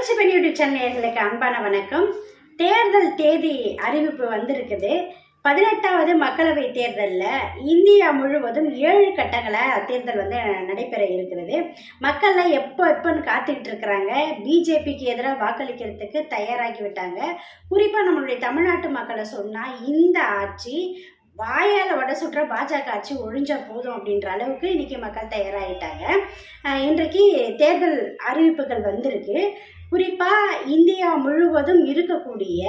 புரட்சி பெண் யூடியூப் சேனல்களுக்கு அன்பான வணக்கம். தேர்தல் தேதி அறிவிப்பு வந்திருக்குது. பதினெட்டாவது மக்களவை தேர்தலில் இந்தியா முழுவதும் ஏழு கட்டங்களை தேர்தல் வந்து நடைபெற இருக்கிறது. மக்கள்லாம் எப்போ எப்போன்னு காத்துக்கிட்டு இருக்கிறாங்க. பிஜேபிக்கு எதிராக வாக்களிக்கிறதுக்கு தயாராகி விட்டாங்க. குறிப்பாக நம்மளுடைய தமிழ்நாட்டு மக்களை சொன்னால் இந்த ஆட்சி வாயால் வட சுற்ற பாஜக ஆட்சி ஒழிஞ்சா போதும் அப்படின்ற அளவுக்கு இன்றைக்கி மக்கள் தயாராகிட்டாங்க இன்றைக்கு தேர்தல் அறிவிப்புகள் வந்திருக்கு. குறிப்பாக இந்தியா முழுவதும் இருக்கக்கூடிய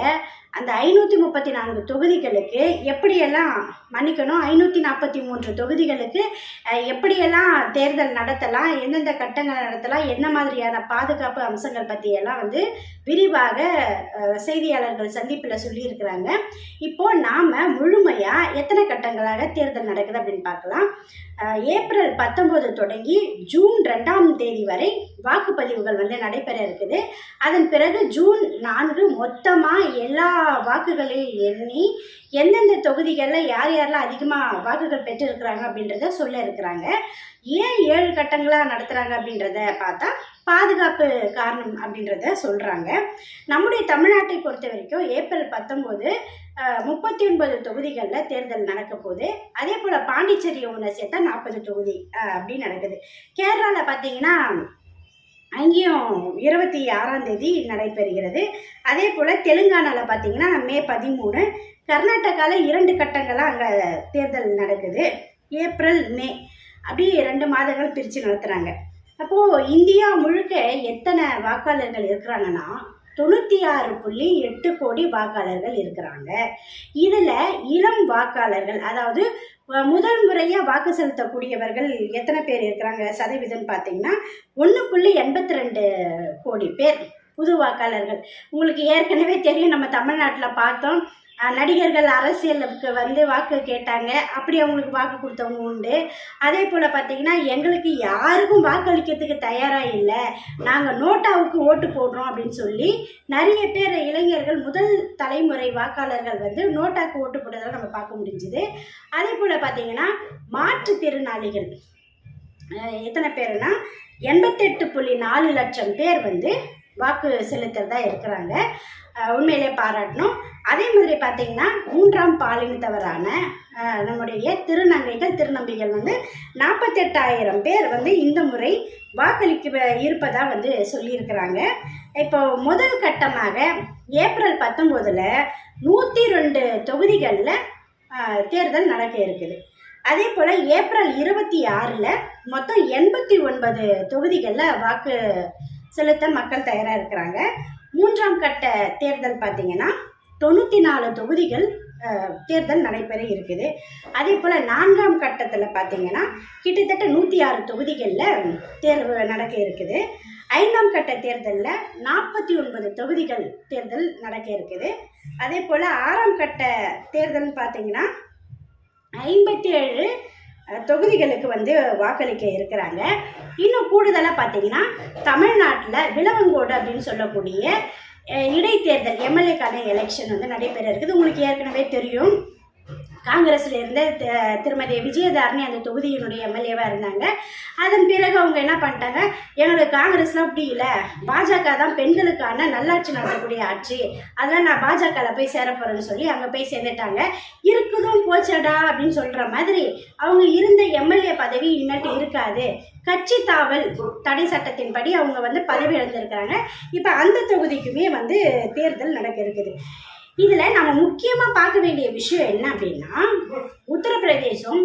அந்த ஐநூற்றி முப்பத்தி நான்கு தொகுதிகளுக்கு எப்படியெல்லாம் மன்னிக்கணும்? ஐநூற்றி நாற்பத்தி மூன்று தொகுதிகளுக்கு எப்படியெல்லாம் தேர்தல் நடத்தலாம்? எந்தெந்த கட்டங்களை நடத்தலாம்? என்ன மாதிரியான பாதுகாப்பு அம்சங்கள் பற்றியெல்லாம் வந்து விரிவாக செய்தியாளர்கள் சந்திப்பில் சொல்லியிருக்கிறாங்க. இப்போ நாம் முழுமையாக எத்தனை கட்டங்களாக தேர்தல் நடக்குது அப்படின்னு பார்க்கலாம். ஏப்ரல் பத்தொம்போது தொடங்கி ஜூன் ரெண்டாம் தேதி வரை வாக்குப்பதிவுகள் வந்து நடைபெற இருக்குது. அதன் பிறகு ஜூன் நான்கு மொத்தமாக எல்லா வாக்குகளையும் எண்ணி எந்தெந்த தொகுதிகளில் யார் யாரெல்லாம் அதிகமாக வாக்குகள் பெற்றிருக்கிறாங்க அப்படின்றத சொல்ல இருக்கிறாங்க. ஏன் ஏழு கட்டங்களாக நடத்துகிறாங்க அப்படின்றத பார்த்தா பாதுகாப்பு காரணம் அப்படின்றத சொல்கிறாங்க நம்முடைய தமிழ்நாட்டை பொறுத்த வரைக்கும் ஏப்ரல் பத்தொம்போது முப்பத்தி ஒன்பது தொகுதிகளில் தேர்தல் நடக்க போகுது. அதே போல் பாண்டிச்சேரி ஒன்று சேர்த்தா நாற்பது தொகுதி அப்படின்னு அப்படி நடக்குது. கேரளாவில் பார்த்தீங்கன்னா அங்கேயும் இருபத்தி ஆறாம் தேதி நடைபெறுகிறது. அதே போல் தெலுங்கானாவில் பார்த்தீங்கன்னா மே பதிமூணு கர்நாடகாவில் இரண்டு கட்டங்களாக அங்கே தேர்தல் நடக்குது. ஏப்ரல் மே அப்படி ரெண்டு மாதங்கள் பிரித்து நடத்துகிறாங்க அப்போது இந்தியா முழுக்க எத்தனை வாக்காளர்கள் இருக்கிறாங்கன்னா தொண்ணூற்றி ஆறு புள்ளி எட்டு கோடி வாக்காளர்கள் இருக்கிறாங்க. இதில் இளம் வாக்காளர்கள் அதாவது முதல் முறையாக வாக்கு செலுத்தக்கூடியவர்கள் எத்தனை பேர் இருக்கிறாங்க? சதவீதம் பார்த்தீங்கன்னா ஒன்று புள்ளி எண்பத்தி ரெண்டு கோடி பேர். புது வாக்காளர்கள். உங்களுக்கு ஏற்கனவே தெரியும் நம்ம தமிழ்நாட்டில் பார்த்தோம். நடிகர்கள் அரசியலுக்கு வந்து வாக்கு கேட்டாங்க. அப்படி அவங்களுக்கு வாக்கு கொடுத்தவங்க உண்டு. அதே போல் பார்த்தீங்கன்னா எங்களுக்கு யாருக்கும் வாக்களிக்கிறதுக்கு தயாராக இல்லை. நாங்கள் நோட்டாவுக்கு ஓட்டு போடுறோம் அப்படின்னு சொல்லி நிறைய பேர் இளைஞர்கள் முதல் தலைமுறை வாக்காளர்கள் வந்து நோட்டாவுக்கு ஓட்டு போட்டதெல்லாம் நம்ம பார்க்க முடிஞ்சுது. அதே போல் பார்த்தீங்கன்னா மாற்றுத்திறனாளிகள் எத்தனை பேருனா எண்பத்தெட்டு புள்ளி நாலு லட்சம் பேர் வந்து வாக்கு செலுத்துறதா இருக்கிறாங்க. உண்மையிலே பாராட்டணும். அதே மாதிரி பார்த்தீங்கன்னா மூன்றாம் பாலினத்தவரான நம்முடைய திருநங்கைகள் திருநம்பிகள் வந்து நாற்பத்தெட்டாயிரம் பேர் வந்து இந்த முறை வாக்களிக்க இருப்பதாக வந்து சொல்லியிருக்கிறாங்க. இப்போ முதல் கட்டமாக ஏப்ரல் பத்தொம்போதில் நூற்றி ரெண்டு தொகுதிகளில் தேர்தல் நடக்க இருக்குது. அதே போல் ஏப்ரல் இருபத்தி ஆறில் மொத்தம் எண்பத்தி ஒன்பது தொகுதிகளில் வாக்கு செலுத்த மக்கள் தயாராக இருக்கிறாங்க. மூன்றாம் கட்ட தேர்தல் பார்த்தீங்கன்னா தொண்ணூற்றி நாலு தொகுதிகள் தேர்தல் நடைபெற இருக்குது. அதே போல் நான்காம் கட்டத்தில் பார்த்தீங்கன்னா கிட்டத்தட்ட நூற்றி ஆறு தொகுதிகளில் தேர்வு நடக்க இருக்குது. ஐந்தாம் கட்ட தேர்தலில் நாற்பத்தி ஒன்பது தொகுதிகள் தேர்தல் நடக்க இருக்குது. அதே போல் ஆறாம் கட்ட தேர்தல்னு பார்த்தீங்கன்னா ஐம்பத்தி ஏழு தொகுதிகளுக்கு வந்து வாக்களிக்க இருக்கிறாங்க. இன்னும் கூடுதலாக பார்த்தீங்கன்னா தமிழ்நாட்டில் விலவங்கோடு அப்படின்னு சொல்லக்கூடிய இடைத்தேர்தல் எம்எல்ஏக்கான எலெக்ஷன் வந்து நடைபெற இருக்குது. உங்களுக்கு ஏற்கனவே தெரியும். காங்கிரஸில் இருந்த த- திருமதி விஜயதாரணி அந்த தொகுதியினுடைய எம்எல்ஏவாக இருந்தாங்க. அதன் பிறகு அவங்க என்ன பண்ணிட்டாங்க? எங்களுக்கு காங்கிரஸ்லாம் அப்படி இல்லை. பாஜக தான் பெண்களுக்கான நல்லாட்சி நடத்தக்கூடிய ஆட்சி. அதெல்லாம் நான் பாஜகவில் போய் சேர போகிறேன்னு சொல்லி அங்கே போய் சேர்ந்துட்டாங்க. இருக்குதும் போச்சடா அப்படின்னு சொல்கிற மாதிரி அவங்க இருந்த எம்எல்ஏ பதவி இனிமேட்டு இருக்காது. கட்சி தாவல் தடை சட்டத்தின்படி அவங்க வந்து பதவி இழந்திருக்கிறாங்க. இப்போ அந்த தொகுதிக்குமே வந்து தேர்தல் நடக்க இருக்குது. இதில் நம்ம முக்கியமாக பார்க்க வேண்டிய விஷயம் என்ன அப்படின்னா உத்தரப்பிரதேசம்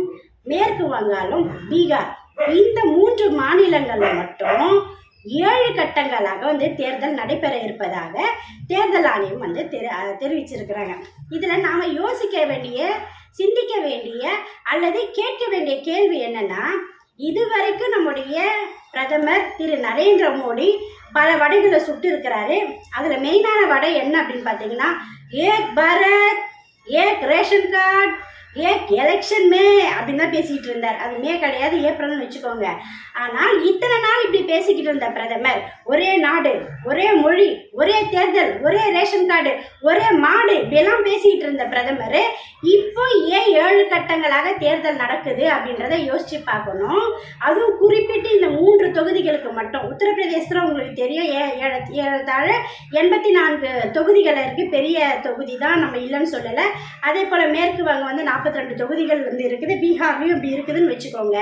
மேற்கு வங்காளம் பீகார். இந்த மூன்று மாநிலங்களில் மட்டும் ஏழு கட்டங்களாக வந்து தேர்தல் நடைபெற இருப்பதாக தேர்தல் ஆணையம் வந்து தெரி தெரிவிச்சிருக்கிறாங்க. இதில் நாம் யோசிக்க வேண்டிய சிந்திக்க வேண்டிய அல்லது கேட்க வேண்டிய கேள்வி என்னென்னா இதுவரைக்கும் நம்முடைய பிரதமர் திரு நரேந்திர மோடி பல வடைகளை சுட்டு இருக்கிறாரு. அதில் மெயினான வடை என்ன அப்படின்னு பார்த்தீங்கன்னா ஏக் பாரத் ஏக் ரேஷன் கார்டு ஏக் எலெக்ஷன் மே அப்படின்னு தான் பேசிக்கிட்டு இருந்தார். அது மே கிடையாது ஏப்ரல்னு வச்சுக்கோங்க. ஆனால் இத்தனை நாள் இப்படி பேசிக்கிட்டு இருந்த பிரதமர் ஒரே நாடு ஒரே மொழி ஒரே தேர்தல் ஒரே ரேஷன் கார்டு ஒரே மாடு இப்படியெல்லாம் பேசிக்கிட்டு இருந்த பிரதமர் இப்போ ஏ ஏழு கட்டங்களாக தேர்தல் நடக்குது அப்படின்றத யோசிச்சு பார்க்கணும். அதுவும் குறிப்பிட்டு இந்த மூன்று தொகுதிகளுக்கு மட்டும். உத்தரப்பிரதேசத்தில் உங்களுக்கு தெரியும் ஏ ஏழ- எண்பத்தி நான்கு தொகுதிகள் இருக்குது பெரிய தொகுதி தான் நம்ம இல்லைன்னு சொல்லலை. அதே போல் மேற்கு வங்கம் வந்து நாற்பத்தி ரெண்டு தொகுதிகள் வந்து இருக்குது. பீகார்லேயும் இப்படி இருக்குதுன்னு வச்சுக்கோங்க.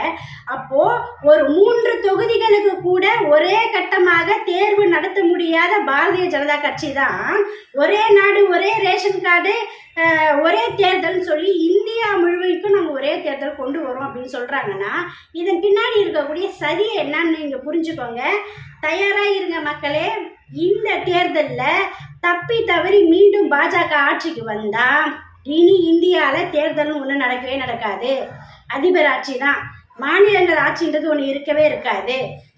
அப்போது ஒரு மூன்று தொகுதிகளுக்கு கூட ஒரே கட்டமாக தேர்வு நடத்த முடியாத பாரதிய ஜனதா கட்சி தான். ஒரே நாடு ஒரே ரேஷன் கார்டு ஒரே தேர்தல்னு சொல்லி இந்திய முழுவதுக்கும் நம்ம ஒரே தேர்தல் கொண்டு வரோம் அப்படின்னு சொல்கிறாங்கன்னா இதன் பின்னாடி இருக்கக்கூடிய சதி என்னன்னு நீங்கள் புரிஞ்சுக்கோங்க. தயாராக இருங்க மக்களே இந்த தேர்தலில் தப்பி தவறி மீண்டும் பாஜக ஆட்சிக்கு வந்தால் இனி இந்தியாவில் தேர்தல்னு ஒன்றும் நடக்கவே நடக்காது. அதிபர் ஆட்சி தான். மாநிலங்கள் ஆட்சின்றது ஒன்று இருக்கவே இருக்காது.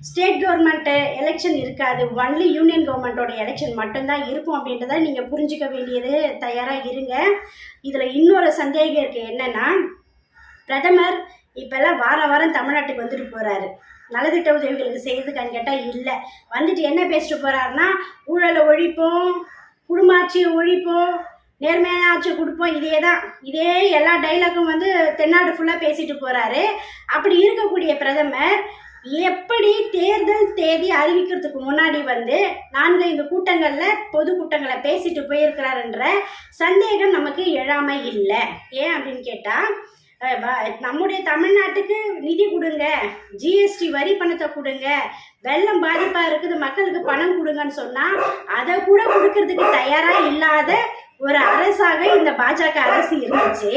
ஸ்டேட் கவர்மெண்ட்டு எலெக்ஷன் இருக்காது. ஒன்லி யூனியன் கவர்மெண்ட்டோட எலெக்ஷன் மட்டும்தான் இருக்கும் அப்படின்றத நீங்கள் புரிஞ்சுக்க வேண்டியது தயாராக இருங்க. இதில் இன்னொரு சந்தேகம் இருக்குது என்னென்னா பிரதமர் இப்போல்லாம் வாரம் வாரம் தமிழ்நாட்டுக்கு வந்துட்டு போகிறாரு நலத்திட்ட உதவிகளுக்கு செய்யறதுக்கான்னு கேட்டால் இல்லை. வந்துட்டு என்ன பேசிட்டு போகிறாருன்னா ஊழலை ஒழிப்போம் குடும்பாட்சியை ஒழிப்போம் நேர்மையான ஆட்சி கொடுப்போம் இதே தான் இதே எல்லா டைலாக்கும் வந்து தென்னாடு ஃபுல்லாக பேசிட்டு போகிறாரு அப்படி இருக்கக்கூடிய பிரதமர் எப்படி தேர்தல் தேதி அறிவிக்கிறதுக்கு முன்னாடி வந்து நான்கு ஐந்து கூட்டங்களில் பொது கூட்டங்களை பேசிட்டு போயிருக்கிறாருன்ற சந்தேகம் நமக்கு எழாமல் இல்லை. ஏன் அப்படின்னு கேட்டால் நம்முடைய தமிழ்நாட்டுக்கு நிதி கொடுங்க ஜிஎஸ்டி வரி பணத்தை கொடுங்க வெள்ளம் பாதிப்பாக இருக்குது மக்களுக்கு பணம் கொடுங்கன்னு சொன்னால் அதை கூட கொடுக்கறதுக்கு தயாராக இல்லாத ஒரு அரசாக இந்த பாஜக அரசு இருந்துச்சு.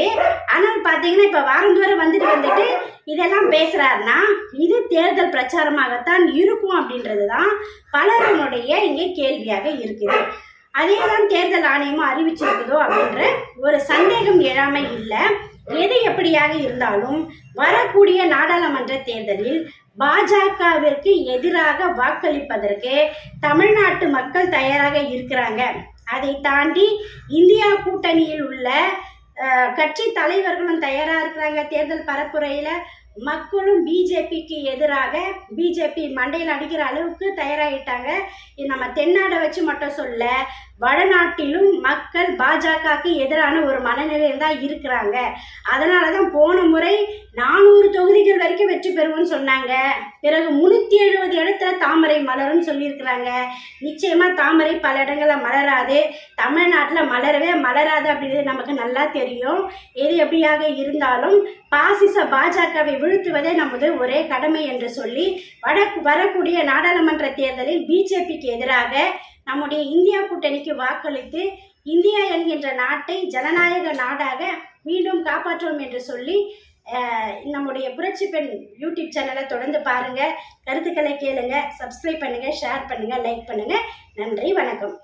ஆனால் பார்த்தீங்கன்னா இப்போ வாரந்தோறும் வந்துட்டு வந்துட்டு இதெல்லாம் பேசுகிறாருன்னா இது தேர்தல் பிரச்சாரமாகத்தான் இருக்கும் அப்படின்றது தான் பலருடைய இங்கே கேள்வியாக இருக்குது. அதே தான் தேர்தல் ஆணையமும் அறிவிச்சிருக்குதோ அப்படின்ற ஒரு சந்தேகம் எழாமை இல்லை. எது எப்படியாக இருந்தாலும் வரக்கூடிய நாடாளுமன்ற தேர்தலில் பாஜகவிற்கு எதிராக வாக்களிப்பதற்கு தமிழ்நாட்டு மக்கள் தயாராக இருக்கிறாங்க. அதை தாண்டி இந்தியா கூட்டணியில் உள்ள கட்சி தலைவர்களும் தயாராக இருக்கிறாங்க. தேர்தல் பரப்புரையில் மக்களும் பிஜேபிக்கு எதிராக பிஜேபி மண்டையில் அடிக்கிற அளவுக்கு தயாராகிட்டாங்க இது நம்ம தென்னாடை வச்சு மட்டும் சொல்ல வடநாட்டிலும் மக்கள் பாஜகவுக்கு எதிரான ஒரு மனநிலையில் தான் இருக்கிறாங்க. அதனால தான் போன முறை நானூறு தொகுதிகள் வரைக்கும் வெற்றி பெறுவோம்னு சொன்னாங்க. பிறகு முந்நூற்றி எழுபது இடத்துல தாமரை மலரும்னு சொல்லியிருக்கிறாங்க. நிச்சயமாக தாமரை பல இடங்களில் மலராது. தமிழ்நாட்டில் மலரவே மலராது அப்படிங்கிறது நமக்கு நல்லா தெரியும். எது எப்படியாக இருந்தாலும் பாசிச பாஜகவை வீழ்த்துவதே நமது ஒரே கடமை என்று சொல்லி வட வரக்கூடிய நாடாளுமன்ற தேர்தலில் பிஜேபிக்கு எதிராக நம்முடைய இந்தியா கூட்டணிக்கு வாக்களித்து இந்தியா என்கின்ற நாட்டை ஜனநாயக நாடாக மீண்டும் காப்பாற்றுவோம் என்று சொல்லி நம்முடைய புரட்சி பெண் யூடியூப் சேனலை தொடர்ந்து பாருங்கள் கருத்துக்களை கேளுங்க சப்ஸ்கிரைப் பண்ணுங்கள் ஷேர் பண்ணுங்கள் லைக் பண்ணுங்கள் நன்றி வணக்கம்.